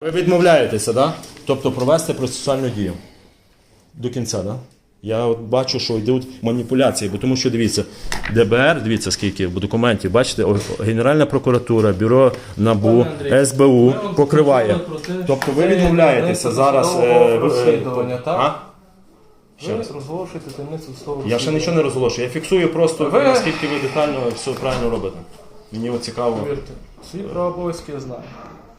Ви відмовляєтеся, да? Тобто провести процесуальну дію. До кінця? Да? Я от бачу, що йдуть маніпуляції, бо тому що дивіться, ДБР, дивіться, скільки документів, бачите, Генеральна прокуратура, бюро НАБУ, СБУ покриває. Тобто ви відмовляєтеся зараз. е, е, розслідування, так? Ще Ви раз. розголошуєте таємницю того Я ще нічого не розголошую. Я фіксую просто, Ви- наскільки ви детально все правильно робите. Мені от цікаво. Повірте, свої права обов'язки я знаю.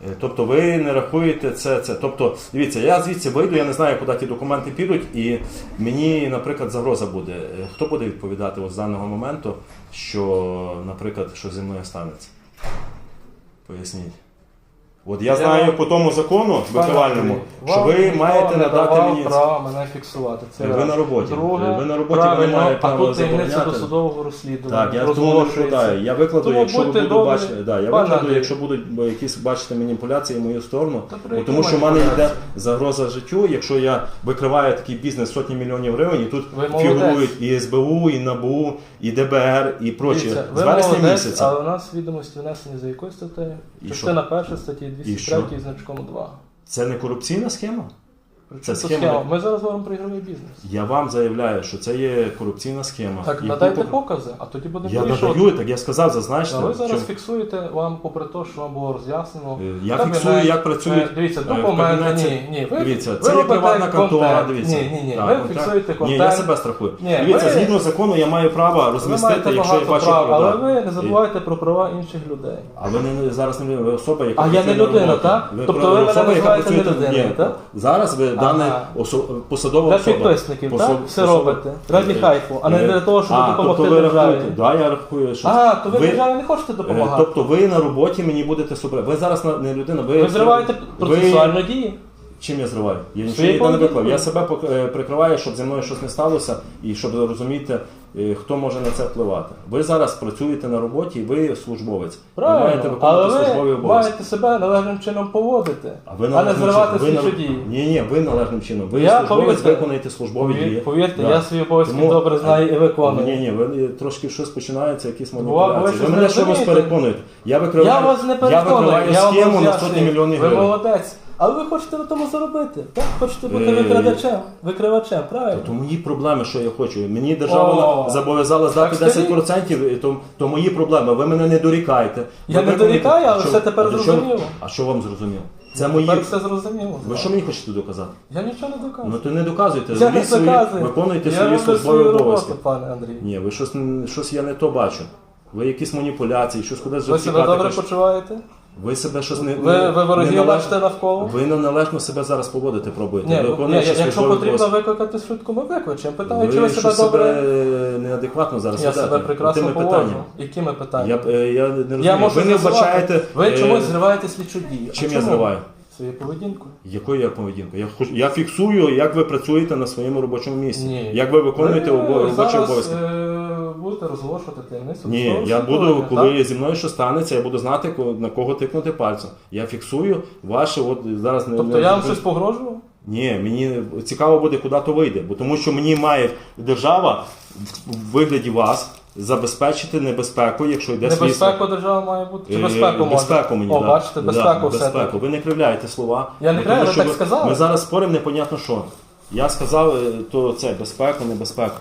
Е, Тобто ви не рахуєте це, це. Тобто, дивіться, я звідси вийду, я не знаю, куди ті документи підуть, і мені, наприклад, загроза буде. Е, Хто буде відповідати от з даного моменту, що, наприклад, що зі мною станеться? Поясніть. От я знаю по тому закону викривальному, що ви маєте надати мені. права мене фіксувати. Це Ви раз. на роботі. Друге, Ви на роботі, ви правильно, маєте а право тут таємниця забороняти. досудового розслідування. Так, я тому не розголошується. викладаю. Я викладу, Тому якщо ви будьте буду добрі, бачити, да, я пане викладу, Андрій. якщо будуть бо, якісь бачити маніпуляції в мою сторону, Та при бо якій тому що в мене йде загроза життю. Якщо я викриваю такий бізнес сотні мільйонів гривень, і тут Ви молодець. фігурують і СБУ, і НАБУ, і ДБР, і прочі Дивіться, з ви вересня молодець, місяця. але у нас відомості внесені за якою статтею? І Частина перша статті І що? 203 значком 2. Це не корупційна схема? Це схема. схема? Ми зараз говоримо про ігровий бізнес. Я вам заявляю, що це є корупційна схема. Так, надайте пок- покази, а тоді будемо Я вирішувати. надаю, так я сказав, зазначте. А ви зараз чому- фіксуєте вам, попри те, що вам було роз'яснено. Е, Я кабінет, фіксую, як працюють. е, Дивіться, е, в документи. кабінеті. Ні, ні. Ви, Дивіться, ви це є робите приватна контора, контент. дивіться. Ні, ні, ні. Так, ви контент. фіксуєте контент. Ні, я себе страхую. Ні, Дивіться, ви- згідно закону я маю право Ви розмістити, маєте якщо я багато бачу прав, але ви не забувайте про права інших людей. А ви не зараз не ви особа, яка А я працює не на людина, роботі. так? Тобто про- ви мене особа, яка називаєте не працює- людиною, Ні, так? Зараз ви дане осо- посадова Для особа. підписників, Посо- так? Все посадова- робите. Раді хайфу, а не е, для того, щоб а, допомогти тобто ви державі. рахуєте, Да, я рахую, що А, то ви державі не хочете Е, допомагати. Тобто ви на роботі мені будете собрати. Ви зараз на- не людина, ви Ви зриваєте ви- процесуальну дію. Чим я зриваю? Я нічого ніде не виклав. Я себе пок- е, прикриваю, щоб зі мною щось не сталося, і щоб розуміти, е, хто може на це впливати. Ви зараз працюєте на роботі, ви службовець. ви маєте виконувати але службові ви обов'язки. маєте себе належним чином поводити, А ви а не зривати ви на- дію. Ні, ні, ви належним чином. Ви Я, службовець, повірте, виконуєте службові Повір- дії. Повірте, Да. я свої обов'язки Тому- добре знаю і виконую. Ні, ні, ви трошки щось починається, якісь маніпуляції. щось Ви мене що вас розумієте? переконуєте? Я викриваю, Я вас не переконую, викриваю я вам схему на сотні мільйонів Ви гривень. молодець. Але ви хочете на тому заробити. Так? Хочете бути Е, викрадачем, викривачем, правильно? То мої проблеми, що я хочу. Мені держава О, зобов'язала здати так 10%, і то, то мої проблеми. Ви мене не дорікаєте. Я Ви не виконуєте- дорікаю, але Що- все тепер а зрозуміло. А що вам зрозуміло? Це мої. Тепер все зрозуміло. Ви що мені хочете доказати? Я нічого не доказую. Ну то не доказуйте. я не Робіть свої, доказую. виконуйте я свої роблю службові свою обов'язки. роботу, пане Андрій. Ні, ви щось, щось я не то бачу. Ви якісь маніпуляції, щось кудись Ви себе добре почуваєте? Ви себе щось не Ви, не- ви ворогів неналежно- бачите навколо? Ви неналежно себе зараз поводити пробуєте. Ні, Ви ну, ні, виконуєте якщо потрібно обов'язки. викликати швидку, ми викличемо. Питаю, Ви чи ви себе щось добре. себе неадекватно зараз Я ведете. себе прекрасно Тими поводжу. питаннями. Якими Я, питаннями? е, я не розумію. Я ви не з'ясувати. вбачаєте. Ви е, чомусь зриваєте слідчу дію. А Чим я чому? зриваю? Своєю поведінкою. Якою я поведінкою? Я, хоч- я фіксую, як ви працюєте на своєму робочому місці. Ні. Як ви виконуєте Ви обо- робочі зараз, обов'язки. е, будете розголошувати таємницю. Ні, свого я буду, розслідування, коли зі мною що станеться, я буду знати, ко- на кого тикнути пальцем. Я фіксую ваше, от зараз не Тобто не- я вам щось погрожував? Ні, мені цікаво буде, куди то вийде, бо тому що мені має держава в вигляді вас забезпечити небезпеку, якщо йде слідство. Небезпеку держава має бути. Чи Е, безпеку може? безпеку мені, О, да. бачите, Да, безпеку все безпеку. Ви не кривляєте слова. Я не Бо кривляю, ви що так сказали. Ми зараз споримо непонятно що. Я сказав, е, то це безпеку, небезпеку.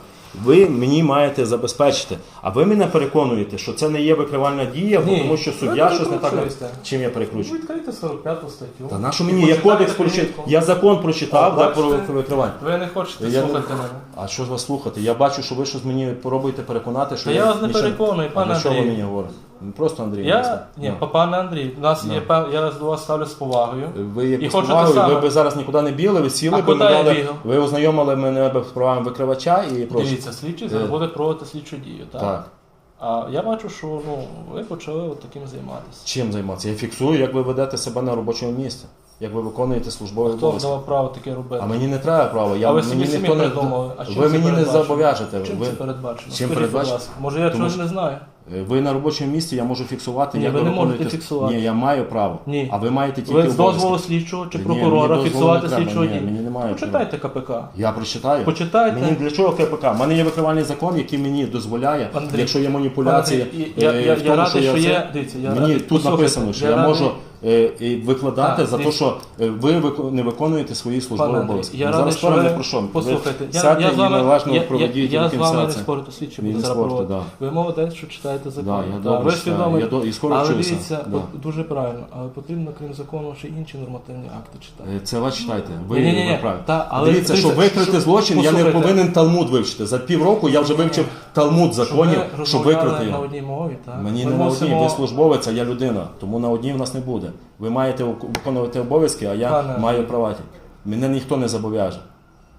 Ви мені маєте забезпечити, а ви мене переконуєте, що це не є викривальна дія, бо Ні, тому що ви суддя щось не так. перекручуєте. Чим я Ви відкрийте 45 статтю. Та на що мені? Я почитайте кодекс прочитав. Я закон прочитав да, про бачите? викривання. Ви не хочете Я не- слухати мене. А що ж вас слухати? Я бачу, що ви щось мені пробуєте переконати, що Та я вас не нічого- переконую, А пане для що ви Андрій. мені говорите? Ну, Просто Андрій. Я ні, Ну. пане Андрій, нас Ну. є я до вас ставлю з повагою. Ви І з повагою, саме. ви б зараз нікуди не бігли, ви сіли, бо б куди ми я дали- бігав? ви ознайомили мене з правами викривача і прошу. Дивіться, слідчий Е. зараз буде проводити слідчу дію, так? Так. А я бачу, що ну, ви почали от таким займатися. Чим займатися? Я фіксую, як ви ведете себе на робочому місці, як ви виконуєте службові Хто обов'язки. давав право таке робити? А мені не треба права. Я а ви мені собі самі ніхто не придумали. А чим ви це мені не передбачено? зобов'яжете. Чим Ви, це передбачено? Чим Скажіть, будь передбачено? ласка. Може я Тому чогось не знаю? ви на робочому місці, я можу фіксувати. Ні, як ви не виконуєте- можете фіксувати. Ні, я маю право. Ні. А ви маєте тільки Ви з обов'язки. дозволу слідчого чи Ні, прокурора дозволу фіксувати не треба, слідчого ні, дію? мені немає Почитайте КПК. Я прочитаю. Почитайте. Мені для чого КПК? У мене є викривальний закон, який мені дозволяє, Андрій, якщо є маніпуляції. Андрій, я, е, я, в я тому, радий, що це- є. Дивіться, я Мені радий- тут послухайте, написано, що я, радий- можу і викладати Так, за те, що е, ви не виконуєте свої службові обов'язки. я зараз що ви не про що. Послухайте. Я, сядьте я і належно я, проведіть я, я з вами не спорю, то слідчі буде зараз проводити. да. Ви молодець, що читаєте закон. Да, я ви читаю, я і скоро Але вчуся, дивіться, да. дуже правильно, але потрібно, крім закону, ще інші нормативні акти читати. Е, Це ви читайте. Ви, Ні-ні-ні, ви та, але Дивіться, щоб викрити що- злочин, я не повинен Талмуд вивчити. За півроку я вже вивчив Талмуд законів, Щоб ви щоб викрити на його. одній мові, так? Мені не на одній, ви службовець, а я людина. Тому на одній в нас не буде. Ви маєте виконувати обов'язки, а я Пане- маю права. Мене ніхто не зобов'яже.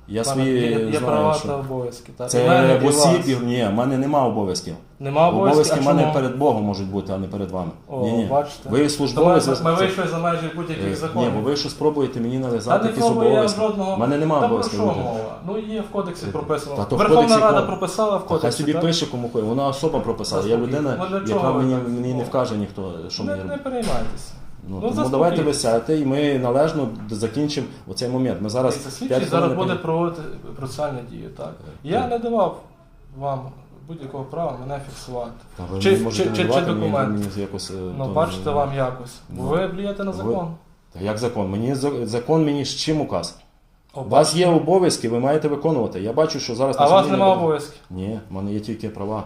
Я Пане, свої є, є знаю, права що та обов'язки. Так? І це мене, в і вас. осіб, і- ні, в мене немає обов'язків. Нема Обов'язки обов'язків, в а мене чому? перед Богом можуть бути, а не перед вами. О, ні, ні. бачите. Ви То ми, ми вийшли за межі будь-яких Е, законів. Ні, бо ви що спробуєте мені нав'язати якісь пробую я обов'язки. жодного. У мене немає Та про обов'язків. що люди. мова? Ну є в кодексі Та то в Верховна кодексі Рада кого? прописала в Та Хай кодексі. собі так? пише кому хоче. Вона особа прописала. Я людина, Ну, для чого яка ви мені, так? мені не вкаже ніхто, що Не, мені не робити. переймайтеся. Ну, Ну, тому давайте ви заспокійтесь. і ми належно закінчимо оцей момент. Ми зараз Дивіться, слідчий зараз хвилин буде не проводити процесуальні дії. Так? Я не давав вам будь-якого права мене фіксувати. Та ви Чи- можете чи- не чи- давати, чи мені- документ? мені якось, е, Ну, то- бачите вам якось. Ну. ви блієте на Ви- закон. Та як закон? Мені за- закон мені з чим указ? О, У вас є обов'язки, ви маєте виконувати. Я бачу, що зараз А у вас сьогодні немає обов'язків. Ні, в мене є тільки права.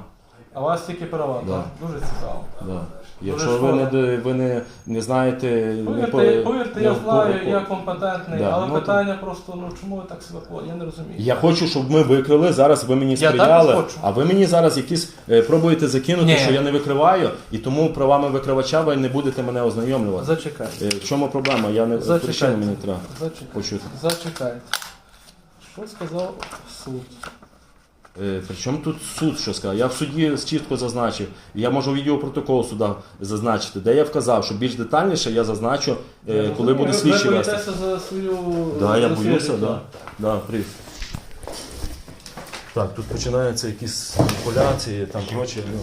А у вас тільки права, Да. так? Дуже цікаво. Да. Якщо ви не, ви не, не знаєте, Повірте, по- повірте, не я знаю, я компетентний, Да, але ну, питання просто, ну чому ви так себе поводите? Я не розумію. Я хочу, щоб ми викрили. Зараз ви мені сприяли, а ви мені зараз якісь е, пробуєте закинути, Ні. що я не викриваю, і тому правами викривача ви не будете мене ознайомлювати. Зачекайте. Е, В чому проблема? Я не Зачекайте. причину мені треба Зачекайте. почути. Зачекайте. Що сказав суд? Е, Причому тут суд що сказав? Я в суді чітко зазначив. Я можу відеопротокол суда зазначити, де я вказав, що більш детальніше я зазначу, е, Я коли буде ви- слідчий Ви вести. боїтеся за свою... Да, я боюся, життя. да. Да, привіт. Так, тут починаються якісь маніпуляції, там прочі. Ну,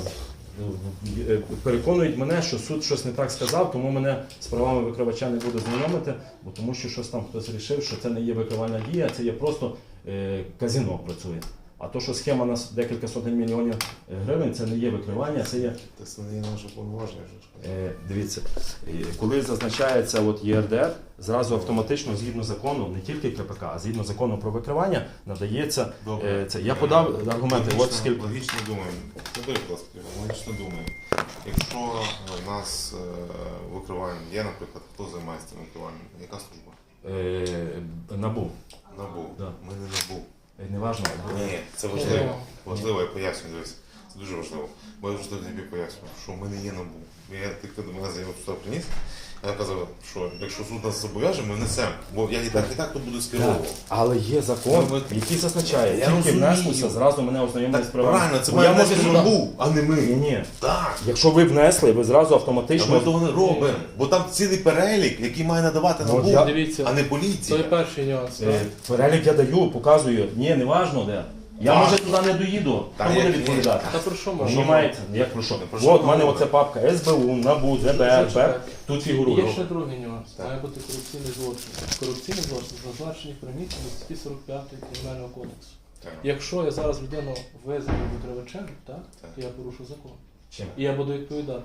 ну, переконують мене, що суд щось не так сказав, тому мене з правами викривача не буде знайомити, бо тому що щось там хтось вирішив, що це не є викривальна дія, це є просто е, казіно працює. А то, що схема на с- декілька сотень мільйонів е, гривень, це не є викривання, це є Це не є наше повноваження. Е, Дивіться, е, коли зазначається от ЄРДР, зразу автоматично згідно закону, не тільки КПК, а згідно закону про викривання, надається Добре. це. Я подав аргументи. От Логічно- скільки Логічно думаємо. Забери, логічно думаємо. Якщо в нас викривання є, наприклад, хто займається цим викриванням? Яка служба? набу. НАБУ. Да. Ми не НАБУ. Е, Ні, це важливо. Важливо, я пояснюю, дивись. Це дуже важливо. Бо я вже тобі пояснюю, що ми не є НАБУ. Я тільки до мене заяву сюди приніс. Я казав, що якщо суд нас зобов'яже, ми несемо. Бо я і так, і так то буду Так, скеровувати. але є закон, Ну, ви- який зазначає, Я тільки розумію. внеслося, зразу мене ознайомили з Так, правами. правильно, це Бо має я можу внести сюди- НАБУ, а не Ні, ми. ні. Так. Якщо ви внесли, ви зразу Та автоматично. ми того не робимо, бо там цілий перелік, який має надавати Ну, НАБУ, я- Дивіться, а не Це поліція. перший нюанс. Е. Перелік я даю, показую. Ні, не важно де. Я Так. може туди не доїду. Та Хто буде ні. відповідати? Та про що можна? Знімається, як про що? про що От в мене мова? оця папка СБУ, НАБУ, ДБР, Зачекайте. тут Є ще другий нюанс. Має бути корупційний злочин. Корупційний злочин зазначені в приміщенні статті 45 Кримінального кодексу. Так. Якщо я зараз людину визнаю викривачем, так, Так. то я порушу закон. Чим? І я буду відповідати.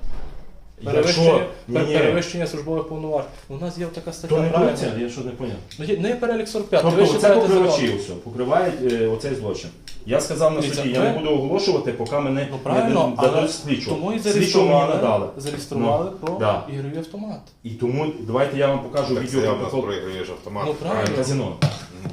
Перевищення, пер- ні, перевищення службових повноважень. У нас є така стаття. то не правильно? корупція, я що не поняв. Ну, є, ну є перелік 45. ви Тобто ще це покривачі все, покривають е, оцей злочин. Я сказав на Дивіться, суді, я не буду оголошувати, поки мене Ну правильно, не дадуть але слідчого. тому і Слідчого мені зареєстрували, надали. зареєстрували про да. ігровий автомат. І тому давайте я вам покажу Так це я в нас відеопротокол проігруєш автомат. Ну, правильно. казино.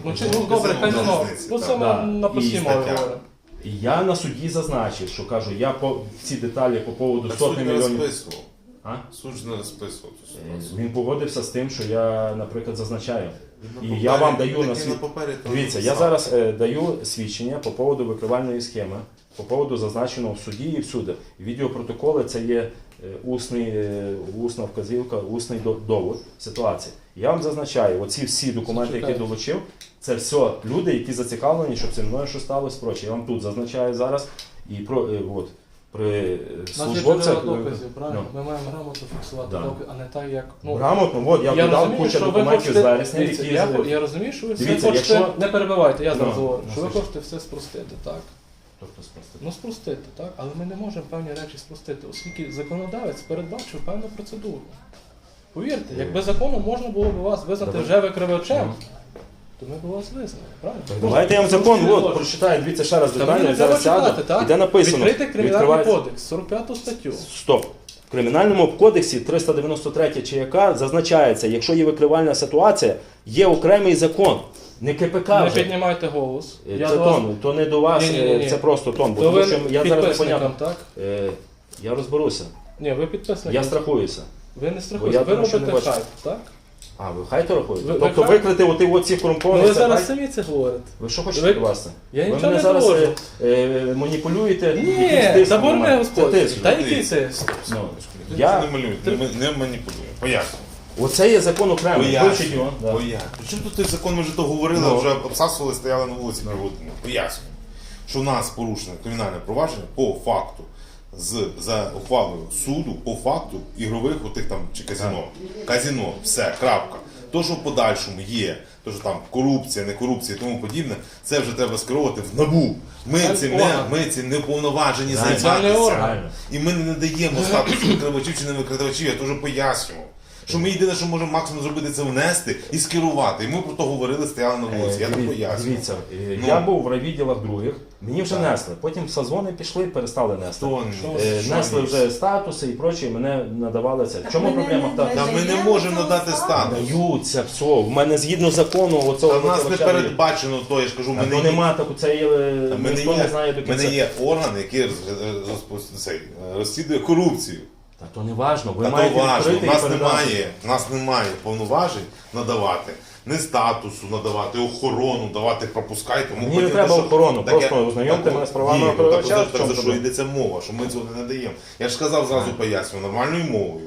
Ну, чи, ну добре, казино. Ну це Да. ми на І стаття. говоримо. І я на суді зазначив, що кажу, я по ці деталі по поводу Так суд сотні не мільйонів. розписував. А? Суд ж не розписував цю Е, ситуацію. Він погодився з тим, що я, наприклад, зазначаю. Він І на я вам даю на і папері Дивіться, я зараз е, даю свідчення по поводу викривальної схеми, по поводу зазначеного в суді і всюди. Відеопротоколи це є е, усний, е, усна вказівка, усний до- довод ситуації. Я вам зазначаю, оці всі документи, які долучив, це все люди, які зацікавлені, щоб зі мною щось сталося проче. Я вам тут зазначаю зараз і про е, от, при е, службовцях. джерела доказів, правильно? ну. Ми маємо грамотно фіксувати Да. докази, а не так, як. Ну, Грамотно, от я, я додав розумію, кучу що ви документів хочете, з вересня, дивіться, які я, я розумію, що ви все Дивіться, хочете, якщо- не перебивайте, я зараз Ну, говорю, ну, що ви слухай. хочете все спростити, так? Тобто, спростити. Ну спростити, так? Але ми не можемо певні речі спростити, оскільки законодавець передбачив певну процедуру. Повірте, якби законом можна було б вас визнати Давай. вже викривачем, Ну. То ми б вас визнали, правильно? Давайте я вам закон от, прочитаю, дивіться ще раз Та мені детально, не треба зараз сяду, так? і де написано. Відкрийте кримінальний відкривається- кодекс, 45 статтю. Стоп. В кримінальному кодексі 393 чи яка зазначається, якщо є викривальна ситуація, є окремий закон. Не КПК Не вже. піднімайте голос. Е, Я Це до вас- тон, то не до вас, Ні-ні-ні. е, це просто тон. Бо То тому ви що я зараз не підписникам, понятно. так? Е, Я розберуся. Ні, ви підписник. Я страхуюся. Ви не Бо я страхуєте, ви тому що не робите бачу. хайп, так? А, ви хай то рахуєте? Ви- тобто ви викрити оті оці Ну, корумповані. ви зараз хай? самі це говорите. Ви що хочете Ви- довести? Я ви нічого мене не зараз е, е, маніпулюєте? Ні, якимсь на заборони мене. Господь. Це тиск. Та який це? Ну, Я Я, не малюю, не, не маніпулюю. Поясню. оце є закон окремий. Поясню. Вивчіть його. Да. Поясню. Причому тут той закон ми вже то говорили, Ну. вже обсасували, стояли на вулиці півгодини. Поясню. Що в нас порушено кримінальне провадження по факту з за ухвалою суду по факту ігрових отих там чи казино. Казино, все, крапка. То, що в подальшому є, то, що там корупція, не корупція і тому подібне, це вже треба скеровувати в набу. Ми ці цим не, ми цим не уповноважені займатися. І ми не надаємо статусу викривачів чи не викривачів, я теж пояснював. Що ми єдине, що можемо максимум зробити, це внести і скерувати. І ми про то говорили, стояли на вулиці. Я Е, так пояснюю. Дивіться, е, Ну. я був в райвідділах других, мені вже Так. несли. Потім созвони пішли, перестали нести. Що? Е, що Несли ніс? вже статуси і прочі, мене надавали це. В чому ми проблема? не- Та- Та ми не можемо надати статус. Даються, все. В мене згідно закону оцього Та в нас не викривача є. передбачено то, я ж кажу, ми то не нема так, це є, Та ніхто не знає є, кінця. орган, який роз- розпо- цей, е, розслідує корупцію. Та то не важно, ви Та то маєте важно. відкрити У і нас передати. немає, у нас немає повноважень надавати. Не статусу надавати, охорону давати, пропускайте. тому Мені не треба що- охорону, Так я- просто ознайомте так, мене з правами ні, ну, викривача, так, в так, чому за що проблема? йдеться мова, що ми цього не надаємо. Я ж сказав зразу пояснюю, нормальною мовою.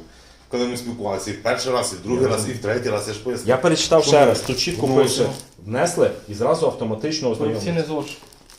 Коли ми спілкувалися і в перший раз, і в другий раз, і в третій раз, я ж пояснив. Я перечитав Що ще ми раз, тут чітко вносимо? пише, внесли і зразу автоматично ознайомилися. Корупційний злочин.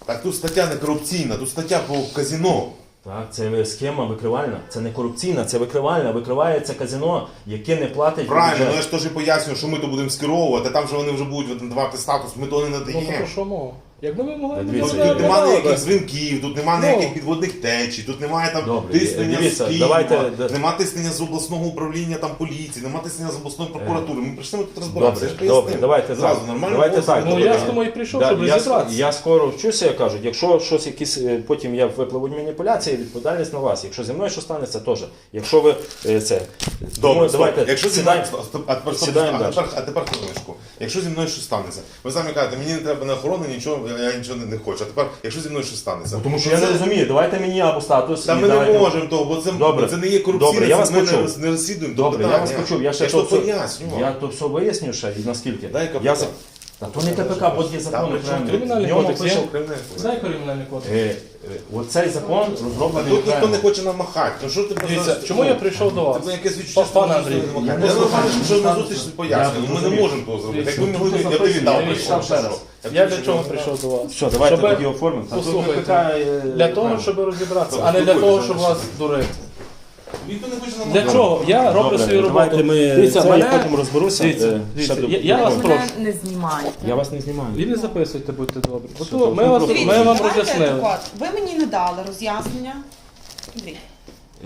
Так тут стаття не корупційна, тут стаття по казіно. Так, це схема викривальна, це не корупційна, це викривальна. Викривається казино, яке не платить. Правильно, ну я ж теж пояснюю, що ми то будемо скеровувати, там же вони вже будуть надавати статус, ми то не Ну, надаємо. про що мова? Якби ви могли... Та ну, дивіться, Тут немає надали. ніяких дзвінків, тут немає Ну. ніяких підводних течій, тут немає там Добре, тиснення дивіться, з Києва, давайте- да- нема тиснення з обласного управління там поліції, нема тиснення з обласної прокуратури. Ми прийшли ми тут розбиратися. Добре, я ж пояснив. давайте зразу так. нормально. Давайте так. Ну, я ж тому і прийшов, Да, щоб я, розібратися. я скоро вчуся, я кажу, якщо щось якісь, е, потім я випливуть маніпуляції, відповідальність на вас. Якщо зі мною що станеться, теж. Якщо ви е, це. Добре, Тому давайте якщо зі сідаємо. мною стоп, а тепер, стоп, Сідаємо а далі. тепер, а тепер хвилиночку. Якщо зі мною щось станеться, ви самі кажете, мені не треба на охорони, нічого, я, я нічого не, не хочу. А тепер, якщо зі мною щось станеться, Ну, Тому що я не це- розумію, давайте мені або статус. Та і ми давайте- не можемо того, бо це, Добре. це не є корупційне, Добре, я це вас ми не, почув. роз- не розслідуємо. Добре, я вас почув. Я ще я то то все-. Я то все виясню ще і наскільки. Дай. Я за- то не КПК, бо є закон Та, при чому окремий. кримінальний кодекс є? Кримінальний кодекс. Дай кримінальний кодекс. е, е, Оцей закон розроблений тут ніхто окремо. не хоче намахати. Ну що ти Дивіться, чому я прийшов до вас? Це якесь відчуття, що Андрій, ти не я не не знаю, що що на зустріч не пояснюємо. Ми не можемо того зробити. Якби ми могли, я б записано, віддав. я би, відчитав що- ще раз. Я для чого прийшов до вас? Все, давайте Щоб- тоді оформимо. Послухайте, е, Для того, щоб розібратися, а не для того, щоб вас дурити. Ніхто не хоче Для чого? Я роблю Добре, свою Давайте роботу. ми Дивіться, це, мене- я потім розберуся. Дивіться, е, дивіться, ще до- я- я вас прошу. Не знімайте. Я вас не знімаю. І не записуйте, будьте добрі. Ми, вас, ми вам давайте роз'яснили. Ви мені не дали роз'яснення. Андрій,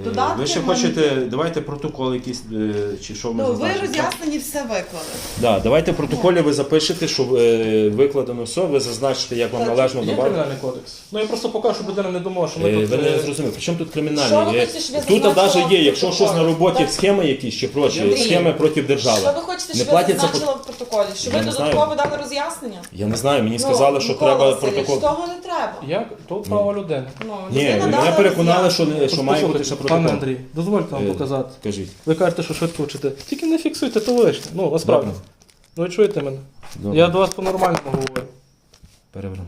Додатки Ви ще нам- хочете, давайте протокол якийсь, е, чи що ми ну, ви зазначимо? роз'яснені все виклали. Да, давайте в протоколі ви запишете, що е, викладено все, ви зазначите, як вам Так, належно Є добавити. кримінальний кодекс. Ну я просто покажу, щоб людина не думала, що ми Е, тут... Ви не е, зрозуміли, при чому тут Що ви Е, хочете, щоб я Тут зазначила навіть є, в якщо щось на протоколі? роботі, Так. схеми якісь чи прочі, Андрій, схеми проти Що держави. ви хочете, Не щоб я платяться зазначила в протоколі? Що Я ви не додатково дали роз'яснення? Я не знаю, мені Ну, сказали, що треба Васильович, протокол. Того не треба. Як? То право людини. Ну, Ні, людина мене переконали, що, не, що має бути ще протокол. Пане Андрій, дозвольте вам Е, показати. Кажіть. Ви кажете, що швидко вчите. Тільки не фіксуйте, то лишнє. Ну, насправді. Добре. Ну ви чуєте мене? Добре. Я до вас по-нормальному говорю. Переверну.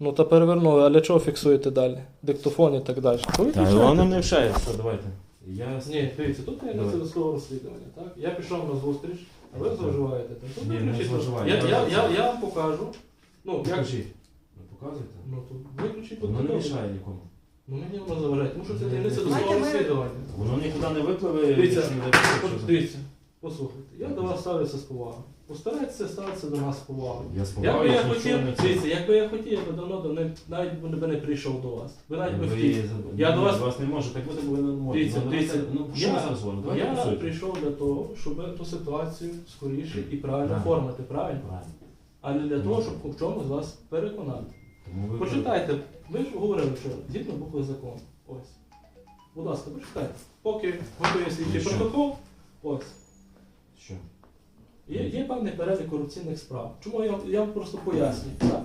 Ну та перевернули, а для чого фіксуєте далі? Диктофон і так далі. То виключайте. воно не вшає. Все, давайте. Я... Ні, дивіться, тут є Давай. досудове розслідування, так? Я пішов на зустріч, а ви зловживаєте. тим. Тут Ні, не виключіть. зловживаю. Я, Я я, я, я вам покажу. Ну, як Кажіть. Ну, показуйте. Ну, то виключіть Воно не протокол. мішає нікому. Ну, мені воно заважає, тому що це таємниця досудового Знаєте, ми- розслідування. Воно нікуди не випливе. Дивіться, не от дивіться. Послухайте, я до вас ставлюся з повагою. Постарайтеся ставитися до нас з повагою. Я Якби сподіваюся, я хотів, дивіться, якби я хотів, я би давно до не, навіть би не прийшов до вас. Ви навіть би хотіли. Я до вас- вас не можу, так ви не можете. Дивіться, Ну, дивіться, Ну, що я- ми зараз говоримо? Давайте Я по прийшов для того, щоб ту ситуацію скоріше і правильно Правильно. оформити, правильно? Правильно. А не для того, щоб в чомусь вас переконати. Ви Почитайте, ви ж говорили, що згідно букви закону. Ось. Будь ласка, почитайте. Поки готує слідчий протокол, ось. Що? Є, є певний перелік корупційних справ. Чому я, я вам просто пояснюю, так?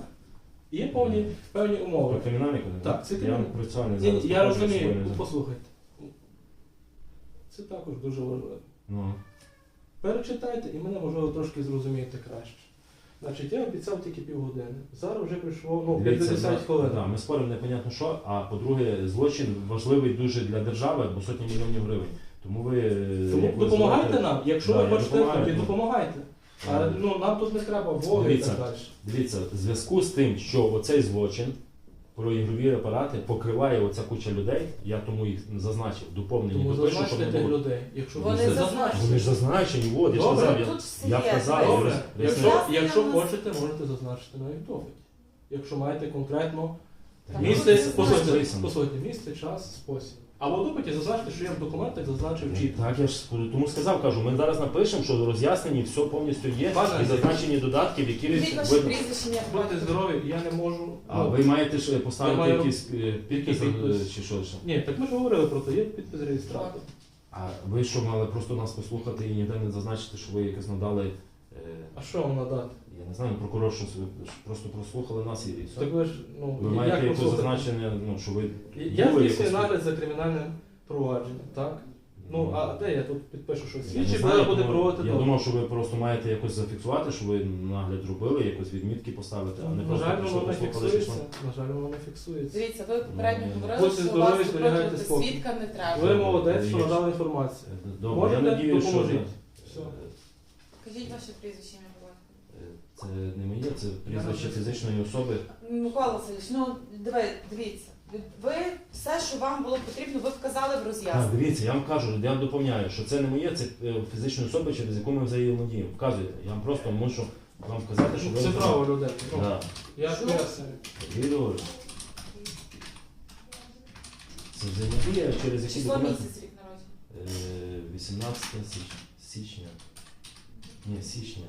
Є певні, певні умови. Про кримінальний кодекс? Так, це Я кримінальний. процесуальний Ні, зараз я покажу розумію, послухайте. Це також дуже важливо. Ну, Перечитайте і мене можливо трошки зрозумієте краще. Значить, я обіцяв тільки півгодини. Зараз вже прийшло ну, Дивіться, 50 хвилин. Да, ми споримо непонятно що, а по-друге, злочин важливий дуже для держави, бо сотні мільйонів гривень. Тому ви е, Тому як ви допомагайте називаєте- нам, якщо Да, ви хочете, допомагаю, тоді ну. допомагайте. А Е, ну, нам тут не треба Бога і Дивіться. так далі. Дивіться, в зв'язку з тим, що оцей злочин про ігрові апарати покриває оця куча людей, я тому їх зазначив, доповнені Тому допишу, щоб зазначте не тих було. людей. Якщо Вони. Вони ж зазначені, от, я ж Добре, казав, я, Тут все я є. казав, Добре. Добре, роз- якщо, роз'яснення якщо у нас- хочете, можете зазначити навіть допит. Якщо маєте конкретно Та місце, ну, це послухайте, записано. послухайте, місце, час, спосіб. А в допиті зазначте, що я в документах зазначив чітко. Так, я ж тому сказав, кажу, ми зараз напишемо, що роз'яснені, все повністю є, Пане і зазначені додатки, в які Скажіть ваше видно. прізвище, ім'я, по Будьте батькові. здорові, я не можу. А ну, ви маєте ж поставити маю- якийсь е, підпис підпис? е, чи що ще? Ні, так ми ж говорили про те, є підпис реєстратора. А ви що мали просто нас послухати і ніде не зазначити, що ви якось надали. е, А що вам надати? Я не знаю, прокурор, що ви просто прослухали нас і все. Так ви ж, ну, Ви як маєте послухати? зазначення, ну, що ви Я були здійснюю якось- нагляд за кримінальним провадженням, так? Ну, а де я тут підпишу, що Я не слідчий знаю, зараз буде тому- проводити Я допит. думав, що ви просто маєте якось зафіксувати, що ви нагляд зробили, якось відмітки поставити, а не На просто жаль, прийшли, воно не послухали, фіксується. На жаль, воно не фіксується. Дивіться, ви попередньо Ну, говорили, Будьте що здорові, вас зберігайте спокій. свідка не треба. Ви молодець, що Є. надали інформацію. Е, Добре, Можете? я надію, що Допоможіть. Все. Е, Кажіть ваше прізвище, ім'я, е, це не моє, це прізвище фізичної особи. Микола Васильович, ну диви, дивіться. Ви все, що вам було потрібно, ви вказали в Так, роз'ясненні. дивіться, я вам кажу, я вам доповняю, що це не моє, це е, фізичної особи, через яку ми взаємодіємо. Вказуєте. Я вам просто мушу вам вказати, що ви Це право людей. Ну, Да. Я Що? пояснюю. Вірю. Це взаємодія, через які Число документи. місяць рік народження. Е, 18 січ- січня. Ні, січня.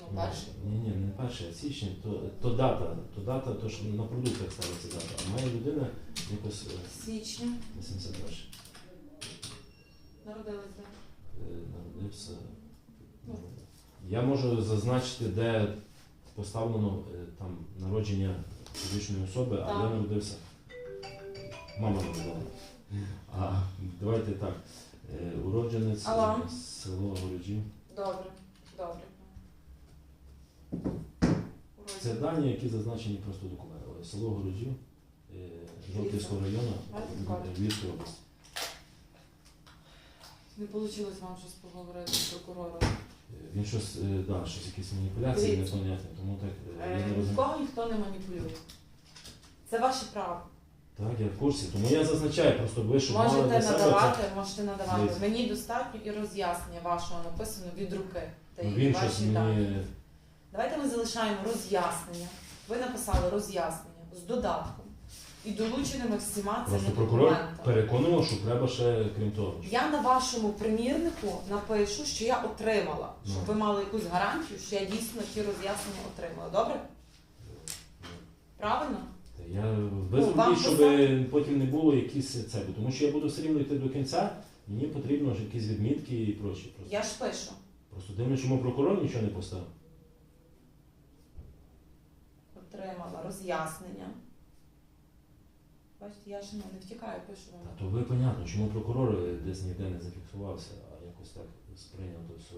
Ну, перший. Ні, ні, не перше, а січня, то, то дата, то дата, то що на продуктах ставиться дата. А моя людина якось е, Січня. 81. Народились, де? Е, Народився. Ну. Я можу зазначити, де поставлено е, там народження фізичної особи, а Так. я народився. Мама народила. А давайте так. Е, Уродженець Алло. е, село Городів. Добре, добре. Це дані, які зазначені просто документи. Село Городів, е, району, Давайте е. Львівської області. Не вийшло вам щось поговорити з прокурором. Е, Він щось, е, да, щось якісь маніпуляції непонятні, тому так е, я Е, не розумію. кого ніхто не маніпулює. Це ваше право. Так, я в курсі. Тому я зазначаю, просто ви щоб мали Можете для себе це. надавати, можете надавати. Дивіться. Мені достатньо і роз'яснення вашого написано від руки. Та Ну, Він щось ваші дані. мені. Давайте ми залишаємо роз'яснення. Ви написали роз'яснення з додатком і долученими всіма цими Просто прокурор документами. переконував, що треба ще крім того. Я на вашому примірнику напишу, що я отримала, щоб Ну. ви мали якусь гарантію, що я дійсно ті роз'яснення отримала. Добре? Правильно? Та Я без Ну, вам руки, щоб потім не було якісь це. Тому що я буду все рівно йти до кінця, мені потрібно ж якісь відмітки і прочі. Просто, Я ж пишу. просто дивно, чому прокурор нічого не поставив. Отримала роз'яснення. Бачите, я ж не втікаю, пишу вам. То ви понятно, чому прокурор десь ніде не зафіксувався, а якось так сприйняв то все.